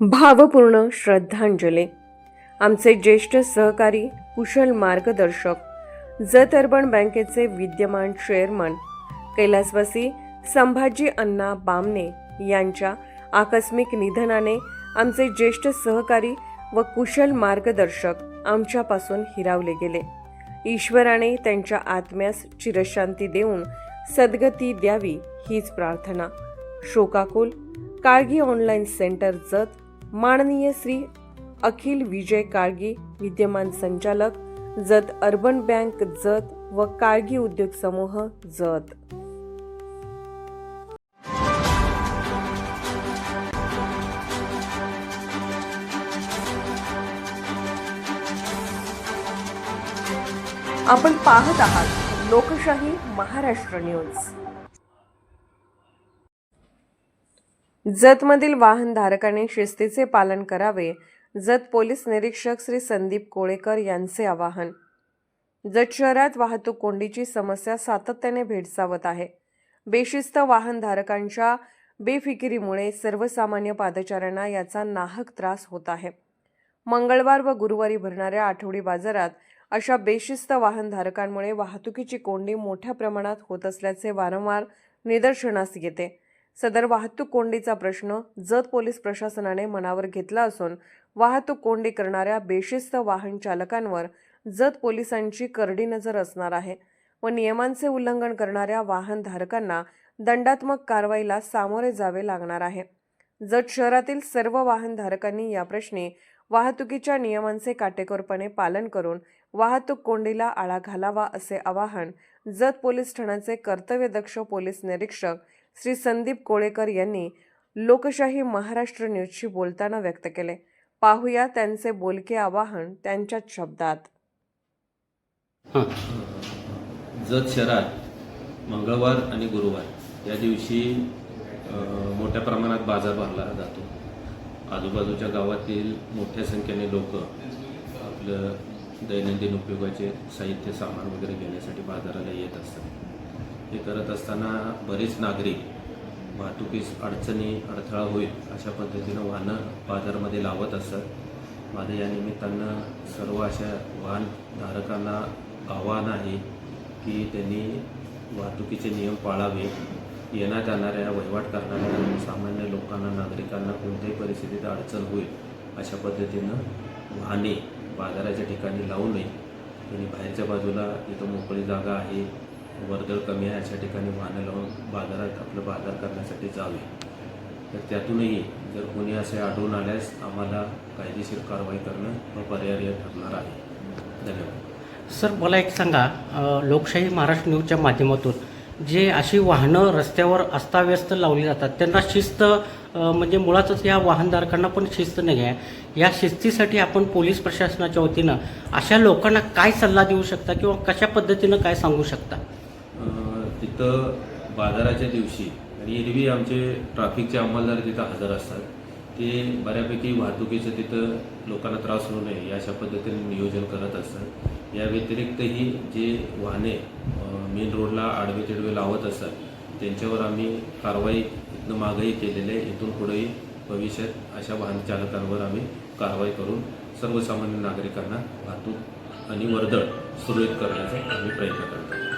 भावपूर्ण श्रद्धांजली. आमचे ज्येष्ठ सहकारी कुशल मार्गदर्शक जत अर्बन बँकेचे विद्यमान चेअरमन कैलासवासी संभाजी अण्णा बामने यांच्या आकस्मिक निधनाने आमचे ज्येष्ठ सहकारी व कुशल मार्गदर्शक आमच्यापासून हिरावले गेले. ईश्वराने त्यांच्या आत्म्यास चिरशांती देऊन सद्गती द्यावी हीच प्रार्थना. शोकाकुल काळगी ऑनलाईन सेंटर जत माननीय श्री अखिल विजय काळगी विद्यमान संचालक जत अर्बन बँक जत व काळगी उद्योग समूह जत. आपण पाहत आहात लोकशाही महाराष्ट्र न्यूज. जतमधील वाहनधारकांनी शिस्तीचे पालन करावे जत पोलीस निरीक्षक श्री संदीप कोळेकर यांचे आवाहन. जत शहरात वाहतूक कोंडीची समस्या सातत्याने भेडसावत आहे. बेशिस्त वाहनधारकांच्या बेफिकिरीमुळे सर्वसामान्य पादचाऱ्यांना याचा नाहक त्रास होत आहे. मंगळवार व गुरुवारी भरणाऱ्या आठवडी बाजारात अशा बेशिस्त वाहनधारकांमुळे वाहतुकीची कोंडी मोठ्या प्रमाणात होत असल्याचे वारंवार निदर्शनास येते. सदर वाहतूक कोंडीचा प्रश्न जत पोलीस प्रशासनाने मनावर घेतला असून वाहतूक कोंडी करणाऱ्या बेशिस्त वाहन चालकांवर जत पोलिसांची करडी नजर असणार आहे व नियमांचे उल्लंघन करणाऱ्या वाहनधारकांना दंडात्मक कारवाईला सामोरे जावे लागणार आहे. जत शहरातील सर्व वाहनधारकांनी या प्रश्नी वाहतुकीच्या नियमांचे काटेकोरपणे पालन करून वाहतूक कोंडीला आळा घालावा असे आवाहन जत पोलीस ठाण्याचे कर्तव्यदक्ष पोलीस निरीक्षक श्री संदीप कोळेकर यांनी लोकशाही महाराष्ट्र न्यूजशी बोलताना व्यक्त केले. पाहूया त्यांचे बोलके आवाहन त्यांच्याच शब्दात. जत शहरात मंगळवार आणि गुरुवार या दिवशी मोठ्या प्रमाणात बाजार भरला जातो. आजूबाजूच्या गावातील मोठ्या संख्येने लोक आपलं दैनंदिन उपयोगाचे साहित्य सामान वगैरे घेण्यासाठी बाजाराला येत असतात. हे करत असताना बरेच नागरिक वाहतुकीस अडचणी अडथळा होईल अशा पद्धतीनं वाहनं बाजारामध्ये लावत असतात माझं या निमित्तानं सर्व अशा वाहनधारकांना आव्हान आहे की त्यांनी वाहतुकीचे नियम पाळावे. येण्यात जाणाऱ्या वहिवाट करणाऱ्या सामान्य लोकांना नागरिकांना कोणत्याही परिस्थितीत अडचण होईल अशा पद्धतीनं वाहने बाजाराच्या ठिकाणी लावू नये. आणि बाहेरच्या बाजूला इथं मोकळी जागा आहे. वर्दळ कमी आहे अशा ठिकाणी वाहनं लावून बाजारात आपलं बाजार करण्यासाठी जावे. तर त्यातूनही जर कोणी असे आढळून आल्यास आम्हाला कायदेशीर कारवाई करणं हा पर्याय ठरणार आहे. धन्यवाद. सर मला एक सांगा लोकशाही महाराष्ट्र न्यूजच्या माध्यमातून जे अशी वाहनं रस्त्यावर अस्ताव्यस्त लावली जातात त्यांना शिस्त म्हणजे मुळातच या वाहनधारकांना पण शिस्त नाही आहे. या शिस्तीसाठी आपण पोलीस प्रशासनाच्या वतीनं अशा लोकांना काय सल्ला देऊ शकता किंवा कशा पद्धतीनं काय सांगू शकता? फक्त बाजाराच्या दिवशी आणि एरवी आमचे ट्रॅफिकचे अंमलदार तिथं हजर असतात. ते बऱ्यापैकी वाहतुकीचं तिथं लोकांना त्रास होऊ नये या अशा पद्धतीने नियोजन करत असतात. या व्यतिरिक्तही जे वाहने मेन रोडला आडवे तिडवे लावत असतात त्यांच्यावर आम्ही कारवाई इथनं मागंही केलेली आहे. इथून पुढेही भविष्यात अशा वाहन चालकांवर आम्ही कारवाई करून सर्वसामान्य नागरिकांना वाहतूक आणि वर्दळ सुरळीत करण्याचा आम्ही प्रयत्न करतो.